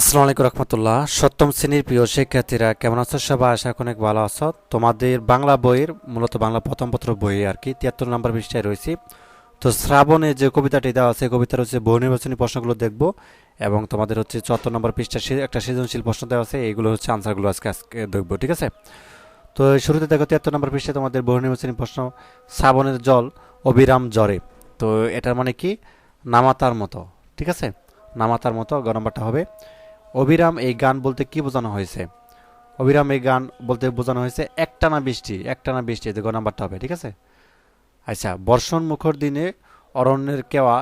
আসসালামু আলাইকুম রহমতুল্লাহ। সপ্তম শ্রেণির প্রিয় শিক্ষার্থীরা, কেমন আছো সবাই? আশা অনেক ভালো আছো। তোমাদের বাংলা বইয়ের, মূলত বাংলা প্রথম পত্র বই আর কি, তিয়াত্তর নম্বর পৃষ্ঠায় রয়েছি। তো শ্রাবণে যে কবিতাটি দেওয়া আছে, কবিতার হচ্ছে বহু নির্বাচনী প্রশ্নগুলো দেখব এবং তোমাদের হচ্ছে চুয়াত্তর নম্বর পৃষ্ঠায় সে- একটা সৃজনশীল প্রশ্ন দেওয়া আছে, এইগুলো হচ্ছে আনসারগুলো আজকে আজকে দেখব, ঠিক আছে? তো শুরুতে দেখো, তিয়াত্তর নম্বর পৃষ্ঠায় তোমাদের বহু নির্বাচনী প্রশ্ন, শ্রাবণের জল, অবিরাম জ্বরে। তো এটার মানে কি? নামাতার মতো, ঠিক আছে? নামাতার মতো, গ নম্বরটা হবে। অবিরাম এই গান বলতে কি বোঝানো হয়েছে? অবিরাম এই গান বলতে বোঝানো হয়েছে একটানা বৃষ্টি একটানা বৃষ্টি এতে গ নাম্বারটা হবে, ঠিক আছে? আচ্ছা বর্ষণ মুখর দিনে অরণ্যের কেওয়া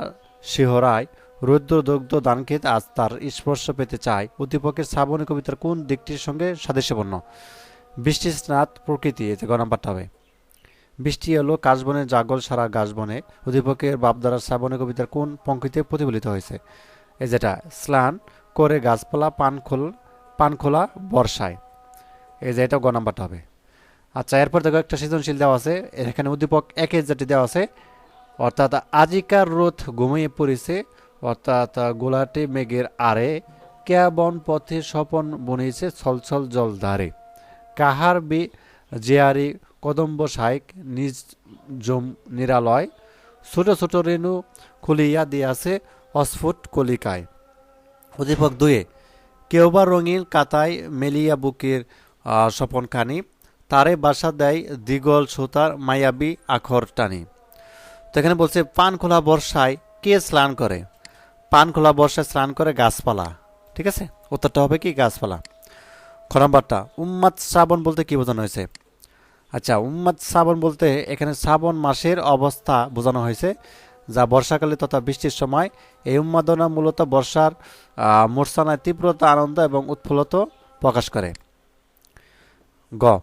শিহরায় রৌদ্র দগ্ধ দানক্ষেত আজ তার স্পর্শ পেতে চায়। উদ্দীপকের শ্রাবণী কবিতার কোন দিকটির সঙ্গে সাদৃশ্যপূর্ণ? বৃষ্টি স্নাত প্রকৃতি এতে গ নাম্বারটা হবে। বৃষ্টি এলো কাশবনের জাগল সারা গাছবনে উদ্দীপকের বাপদারা শ্রাবণী কবিতার কোন পঙ্ক্তিতে প্রতিফলিত হয়েছে? এই যেটা স্নান করে গাছপালা, পান খোল, পান খোলা বর্ষায়। এই যে এটা গ নাম্বারটা হবে। আচ্ছা এরপর দেখো একটা সৃজনশীল দেওয়া আছে। এখানে উদ্দীপক একে যেটি দেওয়া আছে। অর্থাৎ আজিকার রোদ ঘুমিয়ে পড়েছে, অর্থাৎ গোলাটে মেঘের আরে কেয়া বন পথে স্বপন বনেছে ছলছল জল ধারে। কাহার বি জিয়ারি কদম্ব সাইক নিজ জম নিরালয়। ছোট ছোট রেণু খুলিয়া দিয়াছে অস্ফুট কলিকায়। উদ্দীপক দুয়ে কেউ বা রঙিন কাতায় মেলিয়া বুকের আহ, স্বপন খানি তারে বাসা দেয় দিগল সুতার মায়াবী আখর টানি। তো এখানে বলছে পান খোলা বর্ষায় কে স্নান করে? পান খোলা বর্ষায় স্নান করে গাছপালা। ঠিক আছে? উত্তরটা হবে কি? গাছপালা। খ নম্বরটা উম্মাদ শ্রাবণ বলতে কি বোঝানো হয়েছে? আচ্ছা উম্মাদ শ্রাবণ বলতে এখানে শ্রাবণ মাসের অবস্থা বোঝানো হয়েছে। যা বর্ষাকালে তথা বৃষ্টির সময় এই উন্মাদনা মূলত বর্ষার মূর্ছানায় তীব্রতা, আনন্দ এবং উৎফুল্লত প্রকাশ করে। গ,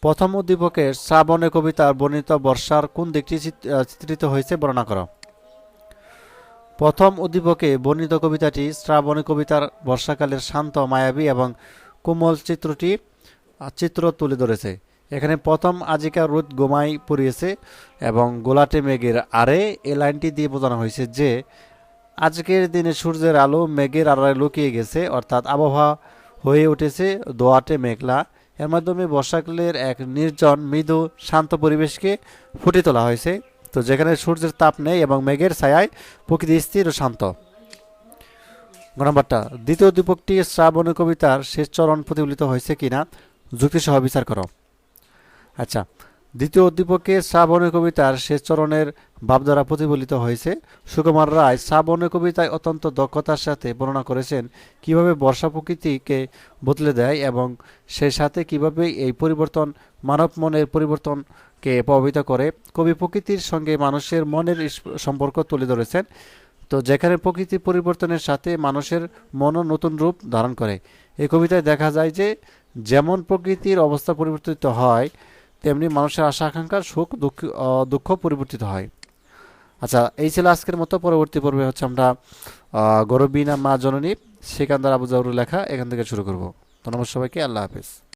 প্রথম উদ্দীপকের শ্রাবণে কবিতার বর্ণিত বর্ষার কোন দিকটি চিত- চিত্রিত হয়েছে বর্ণনা করো। প্রথম উদ্দীপকে বর্ণিত কবিতাটি শ্রাবণী কবিতার বর্ষাকালের শান্ত, মায়াবী এবং কোমল চিত্রটি চিত্র তুলে ধরেছে। এখানে প্রথম আজিকা রোদ গোমাই পড়িয়েছে এবং গোলাটে মেঘের আরে এ লাইনটি দিয়ে বোঝানো হয়েছে যে, আজকের দিনে সূর্যের আলো মেঘের আড়ালে লুকিয়ে গেছে, অর্থাৎ আবহাওয়া হয়ে উঠেছে দোয়াটে মেঘলা। এর মাধ্যমে বর্ষাকালের এক নির্জন, মৃদু, শান্ত পরিবেশকে ফুটে তোলা হয়েছে। তো যেখানে সূর্যের তাপ নেই এবং মেঘের ছায়ায় প্রকৃতি স্থির ও শান্ত। নম্বরটা, দ্বিতীয় দীপকটি শ্রাবণী কবিতার শেষ চরণ প্রতিফলিত হয়েছে কিনা যুক্তি সহ বিচার করো। আচ্ছা দ্বিতীয় উদ্দীপকে শ্রাবণী কবিতার শেষ চরণের ভাবধারা প্রতিফলিত হয়েছে। সুকুমার রায় শ্রাবণী কবিতায় অত্যন্ত দক্ষতার সাথে বর্ণনা করেছেন, কীভাবে বর্ষা প্রকৃতিকে বদলে দেয় এবং সেই সাথে কীভাবে এই পরিবর্তন, মানব মনের পরিবর্তনকে প্রভাবিত করে। কবি প্রকৃতির সঙ্গে মানুষের মনের সম্পর্ক তুলে ধরেছেন। তো যেখানে প্রকৃতির পরিবর্তনের সাথে মানুষের মনও নতুন রূপ ধারণ করে। এই কবিতায় দেখা যায় যে, যেমন প্রকৃতির অবস্থা পরিবর্তিত হয় তেমনি মানুষের আশা আকাঙ্ক্ষার সুখ, দুঃখ দুঃখ পরিবর্তিত হয়। আচ্ছা এই ছিল আজকের মতো। পরবর্তী পর্বে হচ্ছে আমরা গরবিনা মা জননী সেকান্দার আবু জাউরুর লেখা এখান থেকে শুরু করব। ধন্যবাদ সবাইকে। আল্লাহ হাফেজ।